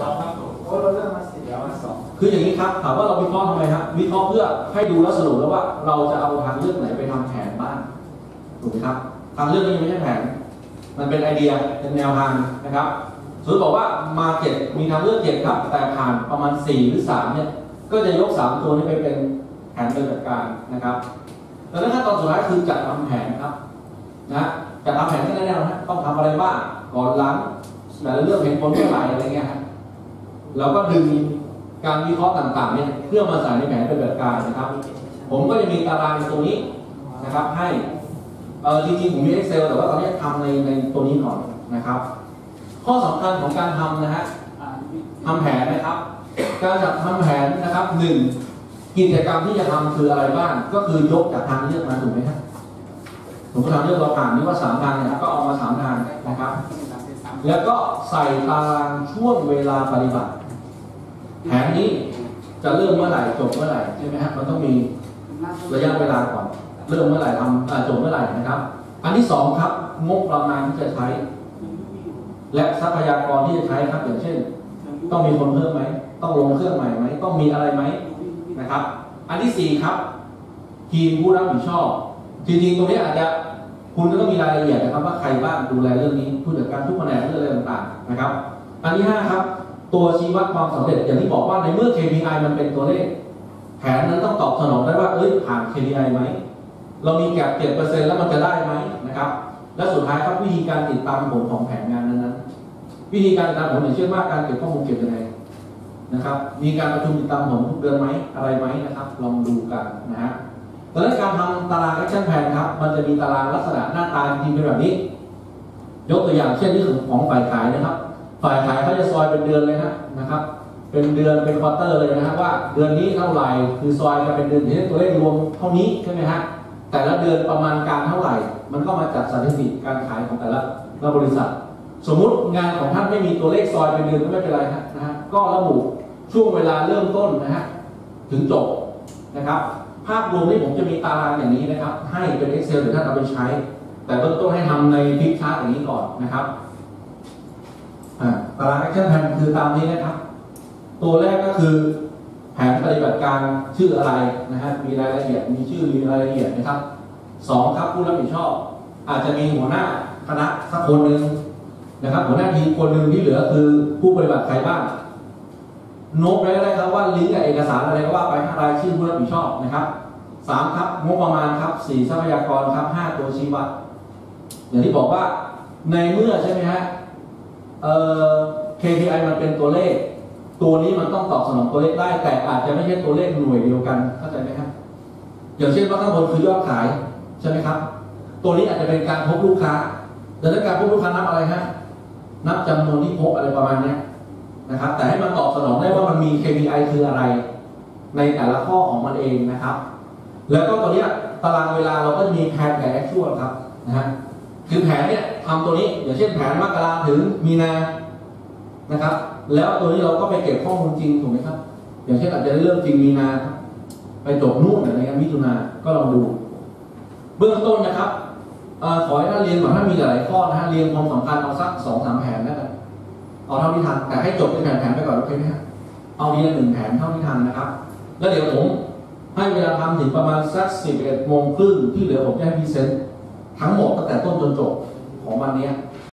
สองครับผมโอ้เราเริ่มมาสี่แล้วมาสองคืออย่างนี้ครับถามว่าเราวิเคราะห์ทำไมครับวิเคราะห์เพื่อให้ดูและสรุปแล้วว่าเราจะเอาทางเลือกไหนไปทำแผนบ้างถูกไหมครับ ทางเลือกนี้ไม่ใช่แผน มันเป็นไอเดียเป็นแนวทางนะครับสมมติบอกว่ามาเก็ตมีทางเลือกเจ็ดครับแต่ผ่านประมาณ 4 หรือ 3 เนี่ย ก็จะยก 3 ตัวนี้ไปเป็นแผนปฏิบัติการนะครับแล้วขั้นตอนสุดท้ายคือจัดทำแผนครับนะจัดทำแผนที่แน่ๆนะต้องทำอะไรบ้างก่อนหลังแต่ละเรื่องเห็นผลเมื่อไหร่อะไรเงี้ยครับ เราก็ดึงการวิเคราะห์ต่างๆเนี่ยเพื่อมาใส่ในแผนปฏิบัติการนะครับ ผมก็จะมีตารางตรงนี้นะครับ ให้เออจริงๆผมมี Excel แต่ว่าตอนนี้ทำในในตัวนี้ก่อนนะครับ ข้อสำคัญของการทำนะฮะทำแผนนะครับ การจัดทำแผนนะครับหนึ่งกิจกรรมที่จะทำคืออะไรบ้าง ก็คือยกจากทางเลือกมาถูกไหมครับผมก็ทางเลือกเราผ่านนี่ว่าสามทางนะครับก็เอามาสามทางนะครับ แล้วก็ใส่ตารางช่วงเวลาปฏิบัติ แผนนี้จะเริ่มเมื่อไหร่จบเมื่อไหร่ใช่ไหมฮะมันต้องมีระยะเวลาก่อน เริ่มเมื่อไหร่ทำจบเมื่อไหร่นะครับ อันที่สองครับงบประมาณที่จะใช้ และทรัพยากรที่จะใช้ครับอย่างเช่น ต้องมีคนเพิ่มไหมต้องลงเครื่องใหม่ไหมต้องมีอะไรไหมนะครับ อันที่สี่ครับ ทีมผู้รับผิดชอบจริงๆตรงนี้อาจจะ คุณก็ต้องมีรายละเอียดนะครับ ว่าใครบ้างดูแลเรื่องนี้ผู้จัดการทุกแผนกเรื่องอะไรต่างๆนะครับ อันที่ห้าครับ ตัวชี้วัดความสำเร็จอย่างที่บอกว่าในเมื่อ KPI มันเป็นตัวเลข แผนนั้นต้องตอบสนองได้ว่าเอ้ยผ่าน KPI ไหมเรามีแก็บเจ็ดเปอร์เซ็นต์แล้วมันจะได้ไหมนะครับ และสุดท้ายครับวิธีการติดตามผลของแผนงานนั้นๆวิธีการติดตามผลอย่างเช่นว่าการเก็บข้อมูลเก็บยังไงนะครับ มีการประชุมติดตามผลทุกเดือนไหมอะไรไหมนะครับ ลองดูกันนะฮะ ดังนั้นการทำตารางแอคชั่นแพนครับ มันจะมีตารางลักษณะหน้าตาจริงเป็นแบบนี้ ยกตัวอย่างเช่นที่ของฝ่ายขายนะครับ ฝ่ายขายเขาจะซอยเป็นเดือนเลยนะนะครับ เป็นเดือนเป็นควอเตอร์เลยนะครับว่าเดือนนี้เท่าไหร่คือซอยกันเป็นเดือนที่ตัวเลขรวมเท่านี้ใช่ไหมฮะแต่ละเดือนประมาณการเท่าไหร่ มันก็มาจากสถิติการขายของแต่ละละบริษัท สมมุติงานของท่านไม่มีตัวเลขซอยเป็นเดือนก็ไม่เป็นไรนะฮะก็ระบุช่วงเวลาเริ่มต้นนะฮะถึงจบนะครับ ภาพรวมที่ผมจะมีตารางอย่างนี้นะครับ ให้เป็น Excel หรือท่านเอาไปใช้ แต่เบื้องต้นให้ทำในพิกชาร์ตอย่างนี้ก่อนนะครับตาราง Action Plan คือตามนี้นะครับ ตัวแรกก็คือแผนปฏิบัติการชื่ออะไรนะฮะมีรายละเอียดมีชื่อมีรายละเอียดนะครับสองครับผู้รับผิดชอบ อาจจะมีหัวหน้าคณะสักคนหนึ่งนะครับ หัวหน้าทีมคนหนึ่งที่เหลือคือผู้ปฏิบัติใครบ้าง โน้ตไว้ก็ได้ครับว่าลิงก์กับเอกสารอะไรก็ว่าไปห้ารายชื่อผู้รับผิดชอบนะครับสามครับงบประมาณครับสี่ทรัพยากรครับห้าตัวชี้วัดอย่างที่บอกว่าในเมื่อใช่ไหมฮะเอ่อ KPI มันเป็นตัวเลข ตัวนี้มันต้องตอบสนองตัวเลขได้ แต่อาจจะไม่ใช่ตัวเลขหน่วยเดียวกันเข้าใจไหมครับ อย่างเช่นว่าข้างบนคือยอดขายใช่ไหมครับ ตัวนี้อาจจะเป็นการพบลูกค้าดังนั้นการพบลูกค้านับอะไรฮะนับจำนวนที่พบอะไรประมาณเนี้ย นะครับ แต่ให้มันตอบสนองได้ว่ามันมี KPI คืออะไร ในแต่ละข้อของมันเองนะครับ แล้วก็ตัวเนี้ยตารางเวลาเราก็จะมีแผนกับแอคชวครับนะฮะคือแผนเนี่ยทำตัวนี้อย่างเช่นแผนมกราถึงมีนานะครับ แล้วตัวนี้เราก็ไปเก็บข้อมูลจริงถูกไหมครับ อย่างเช่นอาจจะเริ่มจริงมีนาไปจบนู่นอะไรเงี้ยมิถุนาก็ลองดู เบื้องต้นนะครับอขอให้ท่านเรียนก่อนถ้ามีหลายข้อนะฮะเรียงความสำคัญเอาสักสองสามแผนแล้วกัน เอาเท่าที่ทันแต่ให้จบเป็นแผนๆไปก่อนโอเคไหมครับเอาทีละหนึ่งแผนเท่าที่ทันนะครับ แล้วเดี๋ยวผมให้เวลาทำถึงประมาณสักสิบเอ็ดโมงครึ่งที่เหลือผมจะให้พรีเซนต์ทั้งหมดตั้งแต่ต้นจนจบของวันนี้